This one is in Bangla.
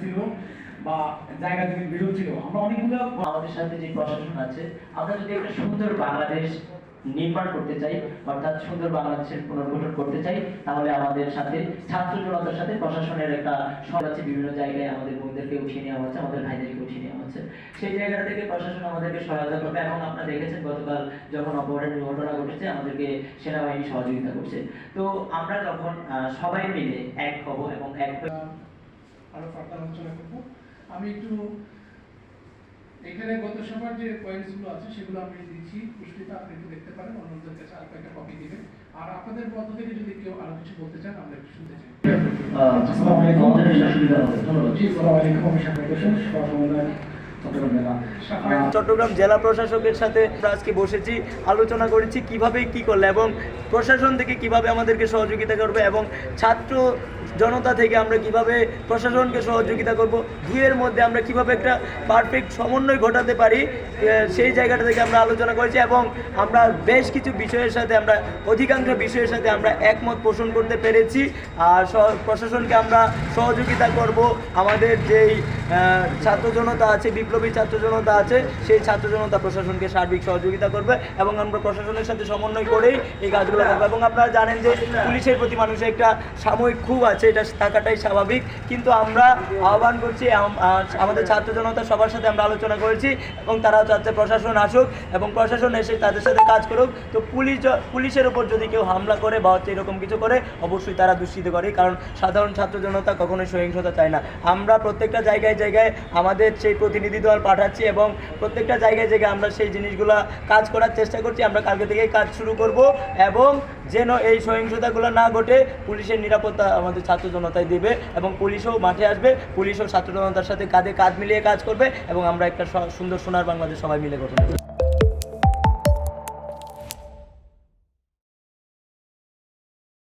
ছিল বা জায়গা ছিল। আমরা অনেকগুলো আমাদের সাথে যে প্রশাসন আছে, আমরা যদি একটা সুন্দর বাংলাদেশ নির্মাণ করতে চাই অর্থাৎ সুন্দর বাংলাদেশের পুনর্গঠন করতে চাই, তাহলে আমাদের সাথে ছাত্র জনতার সাথে প্রশাসনের একটা সব আছে, বিভিন্ন জায়গায় আমাদের বোনদেরকে উঠিয়ে নেওয়া হচ্ছে, আমাদের ভাইদেরকে উঠিয়ে নেওয়া হচ্ছে। সেই জায়গা থেকে প্রশাসন আমাদেরকে সহায়তা করবে। এবং আপনারা দেখেছেন গতকাল যখন অপহরণের ঘটনা ঘটেছে, আমাদেরকে সেনাবাহিনী সহযোগিতা করছে। তো আমরা যখন সবাই মিলে এক হব এবং এক আরও আমি একটু এখানে গত সময় যে পয়েন্টসগুলো আছে সেগুলো আমি দিচ্ছি। পুষ্পিতা আপনি একটু দেখতে পারেন অন্যদের কাছে আর একটা কপি দিবেন। আর আপনাদের পক্ষ থেকে যদি কেউ আরও কিছু বলতে চান আমরা একটু শুনতে চাই। আসসালামু আলাইকুম। আমাদের সুবিধা হবে ধন্যবাদ জি আসসালামু আলাইকুম আমি সামনে চট্টগ্রাম জেলা প্রশাসকের সাথে আজকে বসেছি, আলোচনা করেছি কীভাবে কি করলে এবং প্রশাসন থেকে কীভাবে আমাদেরকে সহযোগিতা করবে এবং ছাত্র জনতা থেকে আমরা কীভাবে প্রশাসনকে সহযোগিতা করব, দুইয়ের মধ্যে আমরা কীভাবে একটা পারফেক্ট সমন্বয় ঘটাতে পারি সেই জায়গাটা থেকে আমরা আলোচনা করেছি এবং আমরা বেশ কিছু বিষয়ের সাথে আমরা, অধিকাংশ বিষয়ের সাথে আমরা একমত পোষণ করতে পেরেছি আর প্রশাসনকে আমরা সহযোগিতা করব। আমাদের যেই ছাত্র জনতা আছে বিপ্লবী ছাত্র জনতা আছে, সেই ছাত্র জনতা প্রশাসনকে সার্বিক সহযোগিতা করবে এবং আমরা প্রশাসনের সাথে সমন্বয় করেই এই কাজগুলো করব। এবং আপনারা জানেন যে পুলিশের প্রতি মানুষের একটা সাময়িক ক্ষোভ আছে, এটা থাকাটাই স্বাভাবিক। কিন্তু আমরা আহ্বান করছি আমাদের ছাত্র জনতা সবার সাথে আমরা আলোচনা করেছি এবং তারাও চাচ্ছে প্রশাসন আসুক এবং প্রশাসন এসে তাদের সাথে কাজ করুক। তো পুলিশ পুলিশের উপর যদি কেউ হামলা করে বা হচ্ছে এরকম কিছু করে, অবশ্যই তারা দূষিত করে, কারণ সাধারণ ছাত্র জনতা কখনোই সহিংসতা চায় না। আমরা প্রত্যেকটা জায়গায় জায়গায় আমাদের সেই প্রতিনিধি দল পাঠাচ্ছি এবং প্রত্যেকটা জায়গায় জায়গায় আমরা সেই জিনিসগুলো কাজ করার চেষ্টা করছি। আমরা কালকে থেকেই কাজ শুরু করব এবং যেন এই সহিংসতাগুলো না ঘটে, পুলিশের নিরাপত্তা আমাদের ছাত্র জনতায় দেবে এবং পুলিশও মাঠে আসবে। পুলিশও ছাত্র জনতার সাথে কাঁধে কাঁধ মিলিয়ে কাজ করবে এবং আমরা একটা সুন্দর সোনার বাংলাদেশ সবাই মিলে গঠন করব।